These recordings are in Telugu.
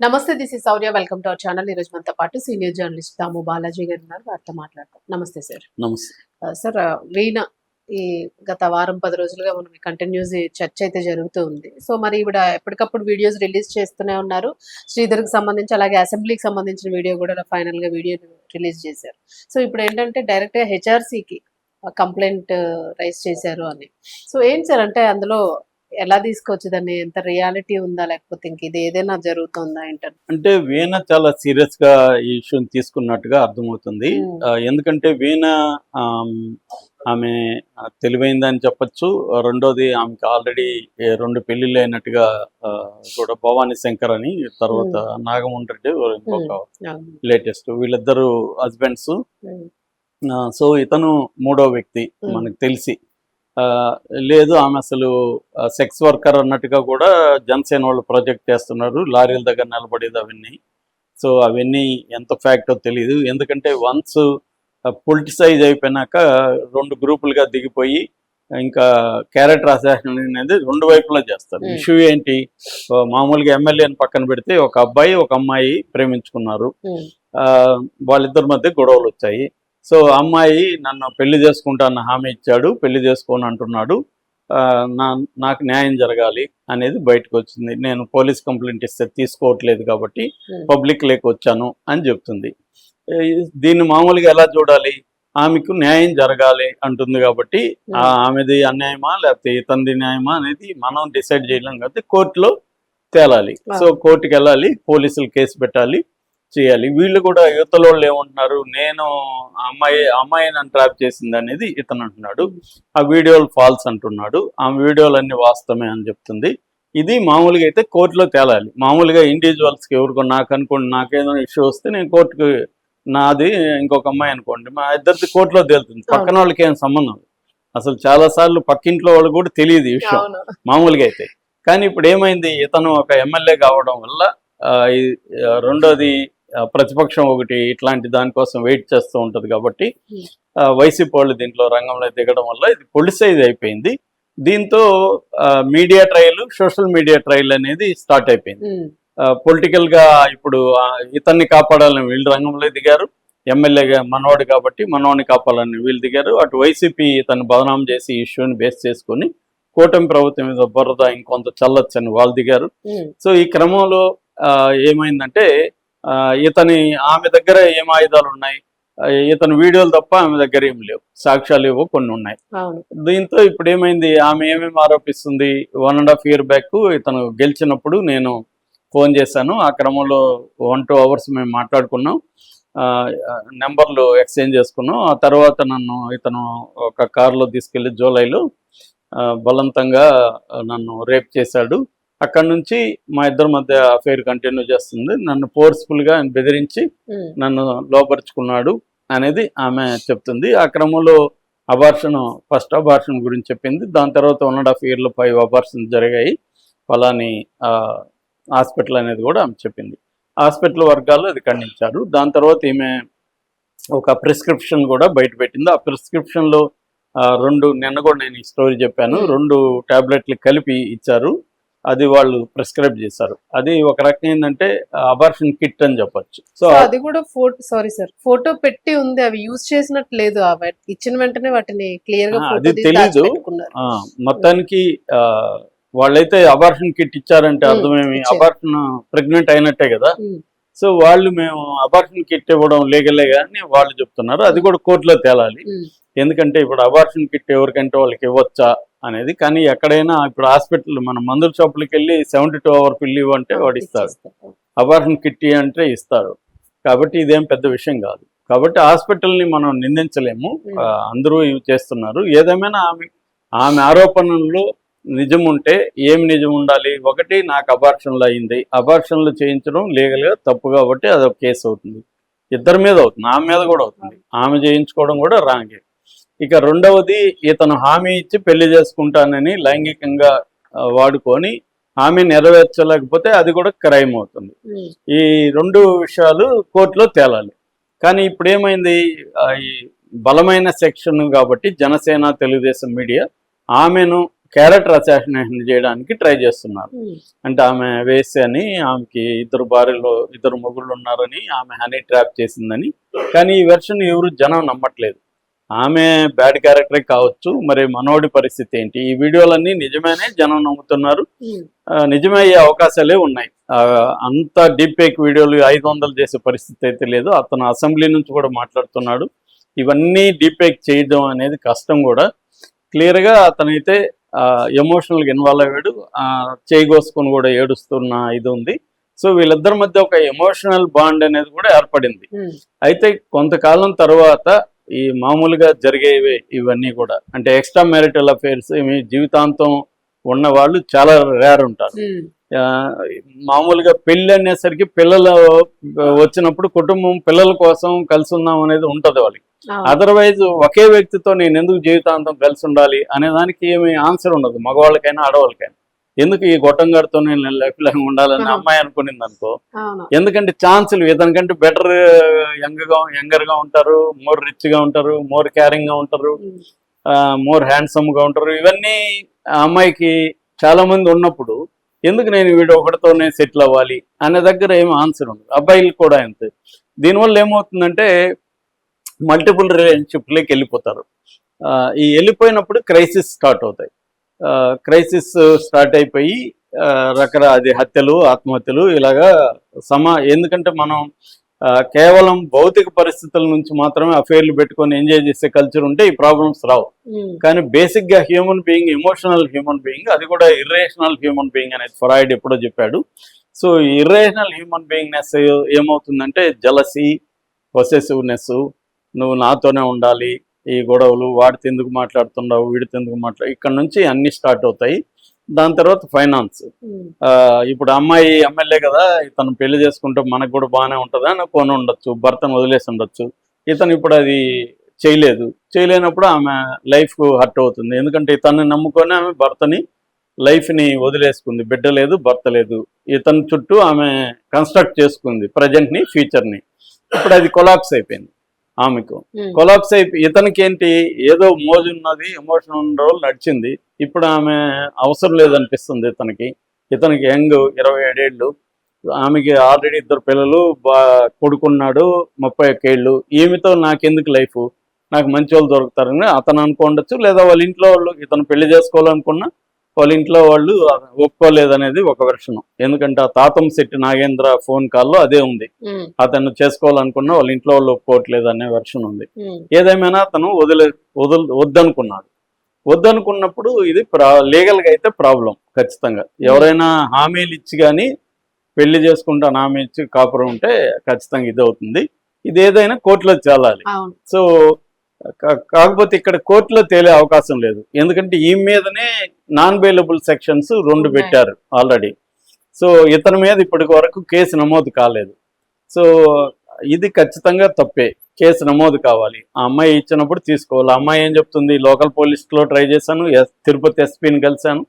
నమస్తే this is Sourya welcome to our channel ఈ రోజు మనతో పాటు సీనియర్ జర్నలిస్ట్ దాము బాలాజీ గారు ఉన్నారు. వారితో మాట్లాడతాం నమస్తే సార్ నమస్తే. సార్ వీణ ఈ గత వారం పది రోజులుగా మనం కంటిన్యూస్ చర్చ అయితే జరుగుతూ ఉంది. సో మరి ఈవిడ ఎప్పటికప్పుడు వీడియోస్ రిలీజ్ చేస్తూనే ఉన్నారు. శ్రీధర్కి సంబంధించి అలాగే అసెంబ్లీకి సంబంధించిన వీడియో కూడా ఫైనల్గా వీడియో రిలీజ్ చేశారు. సో ఇప్పుడు ఏంటంటే డైరెక్ట్గా హెచ్ఆర్సీకి కంప్లైంట్ రైజ్ చేశారు అని. సో ఏంటి సార్ అంటే అందులో ఎలా తీసుకోవచ్చు దాన్ని ఎంత రియాలిటీ ఉందా? లేకపోతే ఇంక ఇది ఏదైనా జరుగుతుందా ఏంటంటే అంటే వీణ చాలా సీరియస్గా ఈ ఇష్యూని తీసుకున్నట్టుగా అర్థమవుతుంది. ఎందుకంటే వీణ ఆమ్, తెలివైందని చెప్పొచ్చు. రెండోది ఆమెకి ఆల్రెడీ రెండు పెళ్ళిళ్ళు అయినట్టుగా కూడా భవానీ శంకర్ అని తర్వాత నాగమోహన్ రెడ్డి ఇంకొక లేటెస్ట్ వీళ్ళిద్దరు హస్బెండ్స్. సో ఇతను మూడో వ్యక్తి. మనకు తెలిసి. లేదు ఆమె అసలు సెక్స్ వర్కర్ అన్నట్టుగా కూడా జనసేన వాళ్ళు ప్రొజెక్ట్ చేస్తున్నారు. లారీల దగ్గర నిలబడేది అవన్నీ. సో అవన్నీ ఎంత ఫ్యాక్టో తెలియదు ఎందుకంటే వన్స్ పొలిటిసైజ్ అయిపోయినాక రెండు గ్రూపులుగా దిగిపోయి ఇంకా క్యారెక్టర్ అసాసినేషన్ అనేది రెండు వైపులా చేస్తారు. Hmm. ఇష్యూ ఏంటి? ఆ, మామూలుగా ఎమ్మెల్యేని పక్కన పెడితే ఒక అబ్బాయి ఒక అమ్మాయి ప్రేమించుకున్నారు. ఆ, వాళ్ళిద్దరి మధ్య గొడవలు వచ్చాయి. సో అమ్మాయి నన్ను పెళ్ళి చేసుకుంటాను హామీ ఇచ్చాడు పెళ్ళి చేసుకోని అంటున్నాడు. ఆ, నా నాకు న్యాయం జరగాలి అనేది బయటకు వచ్చింది. నేను పోలీస్ కంప్లైంట్ ఇస్తే తీసుకోవట్లేదు కాబట్టి పబ్లిక్ లేక వచ్చాను అని చెప్తుంది. దీన్ని మామూలుగా ఎలా చూడాలి? ఆమెకు న్యాయం జరగాలి అంటుంది కాబట్టి ఆ, ఆమెది అన్యాయమా లేకపోతే ఇతంది న్యాయమా అనేది మనం డిసైడ్ చేయలేం కాబట్టి కోర్టులో తేలాలి. సో కోర్టుకి వెళ్ళాలి పోలీసులు కేసు పెట్టాలి. చేయాలి. వీళ్ళు కూడా యువతల వాళ్ళు ఏమంటున్నారు నేను ఆ అమ్మాయి అమ్మాయి నన్ను ట్రాప్ చేసింది అనేది ఇతను అంటున్నాడు. ఆ వీడియోలు ఫాల్స్ అంటున్నాడు. ఆ వీడియోలు అన్ని వాస్తవమే అని చెప్తుంది. ఇది మామూలుగా అయితే కోర్టులో తేలాలి. మామూలుగా ఇండివిజువల్స్కి ఎవరికో నాకు అనుకోండి నాకేదో ఇష్యూ వస్తే నేను కోర్టుకు నాది ఇంకొక అమ్మాయి అనుకోండి మా ఇద్దరిది కోర్టులో తేలుతుంది. పక్కన వాళ్ళకి ఏం సంబంధం. అసలు చాలా సార్లు పక్కింట్లో వాళ్ళు కూడా తెలియదు విషయం. మామూలుగా అయితే. కానీ ఇప్పుడు ఏమైంది? ఇతను ఒక ఎమ్మెల్యే కావడం వల్ల రెండోది ప్రతిపక్షం ఒకటి ఇట్లాంటి దానికోసం వెయిట్ చేస్తూ ఉంటది కాబట్టి Hmm. వైసీపీ వాళ్ళు దీంట్లో రంగంలో దిగడం వల్ల ఇది పొలిసైజ్ అయిపోయింది. దీంతో media trial social media trial అనేది స్టార్ట్ అయిపోయింది. పొలిటికల్గా ఇప్పుడు ఇతన్ని కాపాడాలని వీళ్ళు రంగంలో దిగారు. ఎమ్మెల్యేగా మనవాడు కాబట్టి మనవాడిని కాపాడాలని వీళ్ళు దిగారు. అటు వైసీపీ ఇతను బదనాం చేసి ఇష్యూని బేస్ చేసుకొని కూటమి ప్రభుత్వం మీద బురద ఇంకొంత చల్లొచ్చని వాళ్ళు దిగారు. ఉమ్, సో ఈ క్రమంలో ఏమైందంటే ఇతని ఆమె దగ్గర ఏం ఆయుధాలు ఉన్నాయి? ఇతని వీడియోలు తప్ప ఆమె దగ్గర ఏం లేవు. సాక్ష్యాలు ఏవో కొన్ని ఉన్నాయి. దీంతో ఇప్పుడు ఏమైంది? ఆమె ఏమేమి ఆరోపిస్తుంది? One and half year back ఇతను గెలిచినప్పుడు నేను ఫోన్ చేశాను. ఆ క్రమంలో వన్ టూ అవర్స్ మేము మాట్లాడుకున్నాం. ఆ, నెంబర్లు ఎక్స్చేంజ్ చేసుకున్నాం. ఆ తర్వాత నన్ను ఇతను ఒక కారులో తీసుకెళ్ళి జూలైలో బలవంతంగా నన్ను రేప్ చేశాడు. అక్కడ నుంచి మా ఇద్దరి మధ్య అఫైర్ కంటిన్యూ చేస్తుంది. నన్ను ఫోర్స్ఫుల్గా బెదిరించి నన్ను లోపరుచుకున్నాడు అనేది ఆమె చెప్తుంది. ఆ క్రమంలో అబార్షన్ ఫస్ట్ అబార్షన్ గురించి చెప్పింది. దాని తర్వాత వన్ అండ్ హాఫ్ ఇయర్లో ఫైవ్ అబార్షన్ జరిగాయి. ఫలాని హాస్పిటల్ అనేది కూడా ఆమె చెప్పింది. హాస్పిటల్ వర్గాలు అది ఖండించారు. దాని తర్వాత ఈమె ఒక ప్రిస్క్రిప్షన్ కూడా బయట పెట్టింది. ఆ ప్రిస్క్రిప్షన్లో రెండు నిన్న కూడా నేను ఈ స్టోరీ చెప్పాను. రెండు టాబ్లెట్లు కలిపి ఇచ్చారు. అది వాళ్ళు ప్రిస్క్రైబ్ చేశారు. అది ఒక రకం ఏంటంటే అబార్షన్ కిట్ అని చెప్పొచ్చు. సో అది కూడా ఫోటో సారీ సార్ ఫోటో పెట్టి ఉంది అవి యూజ్ చేసినట్టు లేదు ఇచ్చిన వెంటనే వాటిని క్లియర్గా అది తెలీదు. మొత్తానికి వాళ్ళైతే అబార్షన్ కిట్ ఇచ్చారంటే అర్థమేమి. అబార్షన్ ప్రెగ్నెంట్ అయినట్టే కదా? సో వాళ్ళు మేము అబార్షన్ కిట్ ఇవ్వడం లీగలే అని వాళ్ళు చెప్తున్నారు. అది కూడా కోర్టులో తేలాలి. ఎందుకంటే ఇప్పుడు అబార్షన్ కిట్ ఎవరికంటే వాళ్ళకి ఇవ్వచ్చా అనేది. కానీ ఎక్కడైనా ఇప్పుడు హాస్పిటల్ మన మందుల షాపులకి వెళ్ళి సెవెంటీ టూ అవర్ పిల్లి ఇవ్వంటే వాడు ఇస్తాడు. ఇచ్చేస్తారు. అబార్షన్ కిట్ అంటే ఇస్తారు కాబట్టి ఇదేం పెద్ద విషయం కాదు. కాబట్టి హాస్పిటల్ని మనం నిందించలేము. అందరూ ఇవి చేస్తున్నారు. ఏదేమైనా ఆమె ఆమె ఆరోపణల్లో నిజం ఉంటే ఏం నిజం ఉండాలి? ఒకటి నాకు అబార్షన్లు అయింది. అబార్షన్లు చేయించడం లీగల్గా తప్పు కాబట్టి అదొక కేసు అవుతుంది. ఇద్దరి మీద అవుతుంది. ఆమె మీద కూడా అవుతుంది. ఆమె చేయించుకోవడం కూడా రాంగే ఇక రెండవది ఇతను హామీ ఇచ్చి పెళ్ళి చేసుకుంటానని లైంగికంగా వాడుకొని హామీ నెరవేర్చలేకపోతే అది కూడా క్రైమ్ అవుతుంది. ఉమ్, ఈ రెండు విషయాలు కోర్టులో తేలాలి. కానీ ఇప్పుడు ఏమైంది ఈ బలమైన సెక్షన్ కాబట్టి జనసేన తెలుగుదేశం మీడియా ఆమెను క్యారెక్టర్ అసాసినేషన్ చేయడానికి ట్రై చేస్తున్నారు. ఉమ్, అంటే ఆమె వేసి అని ఆమెకి ఇద్దరు భార్యలు ఇద్దరు మొగుళ్ళు ఉన్నారని ఆమె హనీ ట్రాప్ చేసిందని. కానీ ఈ వెర్షన్ ఎవరు జనం నమ్మట్లేదు. ఆమె బ్యాడ్ క్యారెక్టరే కావచ్చు మరి మనోడి పరిస్థితి ఏంటి? ఈ వీడియోలన్నీ నిజమేనే? జనం నమ్ముతున్నారు. నిజమే అయ్యే అవకాశాలే ఉన్నాయి. అంత డీప్ ఫేక్ వీడియోలు ఐదు వందలు చేసే పరిస్థితి అయితే లేదు. అతను అసెంబ్లీ నుంచి కూడా మాట్లాడుతున్నాడు. ఇవన్నీ డీప్ ఫేక్ చేయడం అనేది కష్టం కూడా. క్లియర్గా అతనైతే ఎమోషనల్గా ఇన్వాల్వ్ అయ్యాడు. ఆ, చేయి కోసుకొని కూడా ఏడుస్తున్న ఇది ఉంది. సో వీళ్ళిద్దరి మధ్య ఒక ఎమోషనల్ బాండ్ అనేది కూడా ఏర్పడింది. అయితే కొంతకాలం తర్వాత ఈ మామూలుగా జరిగేవి ఇవన్నీ కూడా. అంటే ఎక్స్ట్రా మ్యారిటల్ అఫైర్స్ ఇవి జీవితాంతం ఉన్న వాళ్ళు చాలా రేర్ ఉంటారు. మామూలుగా పెళ్ళి అనేసరికి పిల్లలు వచ్చినప్పుడు కుటుంబం పిల్లల కోసం కలిసి ఉందాం అనేది ఉంటది వాళ్ళకి. అదర్వైజ్ ఒకే వ్యక్తితో నేను ఎందుకు జీవితాంతం కలిసి ఉండాలి అనే దానికి ఏమి ఆన్సర్ ఉండదు. మగవాళ్ళకైనా ఆడవాళ్ళకైనా. ఎందుకు ఈ గొట్టంగాడితో నేను లైఫ్ లాంగ్ ఉండాలని. అమ్మాయి అనుకునింది అనుకో ఎందుకంటే ఛాన్సులు ఇతనికంటే బెటర్ యంగ్గా యంగర్గా ఉంటారు మోర్ రిచ్గా ఉంటారు మోర్ క్యారింగ్గా ఉంటారు మోర్ హ్యాండ్సమ్గా ఉంటారు. ఇవన్నీ ఆ అమ్మాయికి చాలా మంది ఉన్నప్పుడు ఎందుకు నేను వీడు ఒకటితోనే సెటిల్ అవ్వాలి అనే దగ్గర ఏమి ఆన్సర్ ఉండదు. అబ్బాయిలు కూడా అంతే. దీనివల్ల ఏమవుతుందంటే మల్టిపుల్ రిలేషన్షిప్లోకి వెళ్ళిపోతారు. ఈ వెళ్ళిపోయినప్పుడు క్రైసిస్ స్టార్ట్ అవుతాయి. క్రైసిస్ స్టార్ట్ అయిపోయి ఆ, రకరకాల అది హత్యలు ఆత్మహత్యలు ఇలాగా సమా ఎందుకంటే మనం కేవలం భౌతిక పరిస్థితుల నుంచి మాత్రమే అఫేర్లు పెట్టుకొని ఎంజాయ్ చేసే కల్చర్ ఉంటే ఈ ప్రాబ్లమ్స్ రావు. కానీ బేసిక్గా human being emotional human being అది కూడా ఇర్రేషనల్ హ్యూమన్ బీయింగ్ అనేది ఫ్రాయిడ్ ఎప్పుడో చెప్పాడు. సో ఇర్రేషనల్ హ్యూమన్ బీయింగ్నెస్ ఏమవుతుందంటే జలసి పొసెసివ్నెస్ నువ్వు నాతోనే ఉండాలి ఈ గొడవలు వాడితో ఎందుకు మాట్లాడుతున్నావు వీడితో ఎందుకు మాట్లాడు ఇక్కడ నుంచి అన్ని స్టార్ట్ అవుతాయి. దాని తర్వాత ఫైనాన్స్. ఇప్పుడు అమ్మాయి ఎమ్మెల్యే కదా ఇతను పెళ్ళి చేసుకుంటే మనకు కూడా బాగానే ఉంటుంది అని కొని ఉండొచ్చు భర్తను వదిలేసి ఉండొచ్చు. ఇతను ఇప్పుడు అది చేయలేదు. చేయలేనప్పుడు ఆమె లైఫ్ హర్ట్ అవుతుంది. ఎందుకంటే ఇతన్ని నమ్ముకొని ఆమె భర్తని లైఫ్ని వదిలేసుకుంది. బిడ్డ లేదు భర్త లేదు. ఇతని చుట్టూ ఆమె కన్స్ట్రక్ట్ చేసుకుంది ప్రజెంట్ని ఫ్యూచర్ని. ఇప్పుడు అది కొలాప్స్ అయిపోయింది. ఆమెకు. కొలాప్స్ అయిపోయి ఇతనికి ఏంటి ఏదో మోజు ఉన్నది ఎమోషన్ ఉన్న రోజులు నడిచింది. ఇప్పుడు ఆమె అవసరం లేదనిపిస్తుంది ఇతనికి. ఇతనికి యంగ్ ఇరవై ఏడేళ్ళు. ఆమెకి ఆల్రెడీ ఇద్దరు పిల్లలు బా కొడుకున్నాడు ముప్పై ఒక్కేళ్ళు. ఈమెతో నాకెందుకు లైఫ్? నాకు మంచి వాళ్ళు దొరుకుతారని అతను అనుకోండొచ్చు లేదా వాళ్ళ ఇంట్లో వాళ్ళు ఇతను పెళ్ళి చేసుకోవాలనుకున్నా వాళ్ళ ఇంట్లో వాళ్ళు ఒప్పుకోలేదనేది ఒక వెర్షన్ ఎందుకంటే ఆ తాతం శెట్టి నాగేంద్ర ఫోన్ కాల్లో అదే ఉంది. అతను చేసుకోవాలనుకున్నా వాళ్ళ ఇంట్లో వాళ్ళు ఒప్పుకోవట్లేదు అనే వెర్షన్ ఉంది. ఏదేమైనా అతను వదిలే వదల వద్దనుకున్నాడు. వద్దనుకున్నప్పుడు ఇది ప్రా లీగల్గా అయితే ప్రాబ్లం ఖచ్చితంగా. ఎవరైనా హామీలు ఇచ్చి కానీ పెళ్ళి చేసుకుంటాను హామీ ఇచ్చి కాపురం ఉంటే ఖచ్చితంగా ఇది అవుతుంది. ఇది ఏదైనా కోర్టులో అవును. సో కాకపోతే ఇక్కడ కోర్టులో తేలే అవకాశం లేదు. ఎందుకంటే ఈ మీదనే నాన్ బెయిలబుల్ సెక్షన్స్ రెండు. పెట్టారు ఆల్రెడీ సో ఇతని మీద ఇప్పటి వరకు కేసు నమోదు కాలేదు. సో ఇది ఖచ్చితంగా తప్పే. కేసు నమోదు కావాలి. ఆ అమ్మాయి ఇచ్చినప్పుడు తీసుకోవాలి. ఆ అమ్మాయి ఏం చెప్తుంది? లోకల్ పోలీస్లో ట్రై చేశాను. ఎస్ తిరుపతి ఎస్పీని కలిశాను.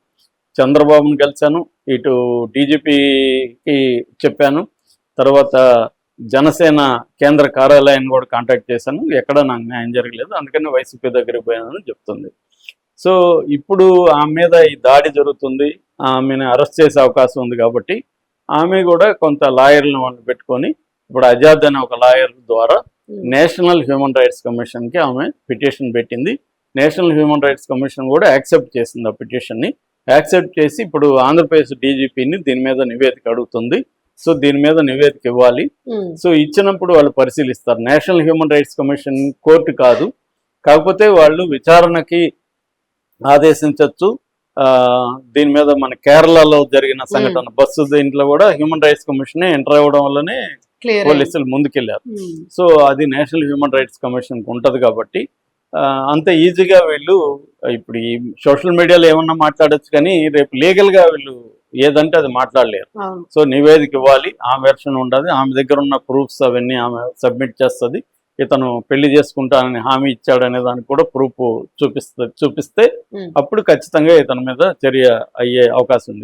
చంద్రబాబుని కలిశాను. ఇటు డీజీపీకి చెప్పాను. తర్వాత జనసేన కేంద్ర కార్యాలయాన్ని కూడా కాంటాక్ట్ చేశాను. ఎక్కడ నాకు న్యాయం జరగలేదు. అందుకని వైసీపీ దగ్గరికి పోయానని చెప్తుంది. సో ఇప్పుడు ఆమె మీద ఈ దాడి జరుగుతుంది. ఆమెను అరెస్ట్ చేసే అవకాశం ఉంది కాబట్టి ఆమె కూడా కొంత లాయర్లను వాళ్ళు పెట్టుకొని ఇప్పుడు అజాద్ అనే ఒక లాయర్ ద్వారా నేషనల్ హ్యూమన్ రైట్స్ కమిషన్కి ఆమె పిటిషన్ పెట్టింది. నేషనల్ హ్యూమన్ రైట్స్ కమిషన్ కూడా యాక్సెప్ట్ చేసింది ఆ పిటిషన్ని. యాక్సెప్ట్ చేసి ఇప్పుడు ఆంధ్రప్రదేశ్ డీజీపీని దీని మీద నివేదిక అడుగుతుంది. సో దీని మీద నివేదిక ఇవ్వాలి. సో ఇచ్చినప్పుడు వాళ్ళు పరిశీలిస్తారు. National human rights commission court కాదు. కాకపోతే వాళ్ళు విచారణకి ఆదేశించవచ్చు ఆ, దీని మీద మన కేరళలో జరిగిన సంఘటన బస్సు దీంట్లో కూడా హ్యూమన్ రైట్స్ కమిషన్ ఎంటర్ అవ్వడం వల్లనే పోలీసులు ముందుకెళ్ళారు. సో అది నేషనల్ హ్యూమన్ రైట్స్ కమిషన్ ఉంటది కాబట్టి అంత ఈజీగా వీళ్ళు ఇప్పుడు ఈ సోషల్ మీడియాలో ఏమన్నా మాట్లాడొచ్చు కానీ రేపు లీగల్గా వీళ్ళు ఏదంటే అది మాట్లాడలేరు. సో నివేదిక ఇవ్వాలి ఆమె వెర్షన్ ఉండదు ఆమె దగ్గర ఉన్న ప్రూఫ్స్ అవన్నీ ఆమె సబ్మిట్ చేస్తుంది. ఇతను పెళ్ళి చేసుకుంటానని హామీ ఇచ్చాడనే దానికి కూడా ప్రూఫ్ చూపిస్తే ఉమ్. అప్పుడు ఖచ్చితంగా ఇతని మీద చర్య అయ్యే అవకాశం ఉంది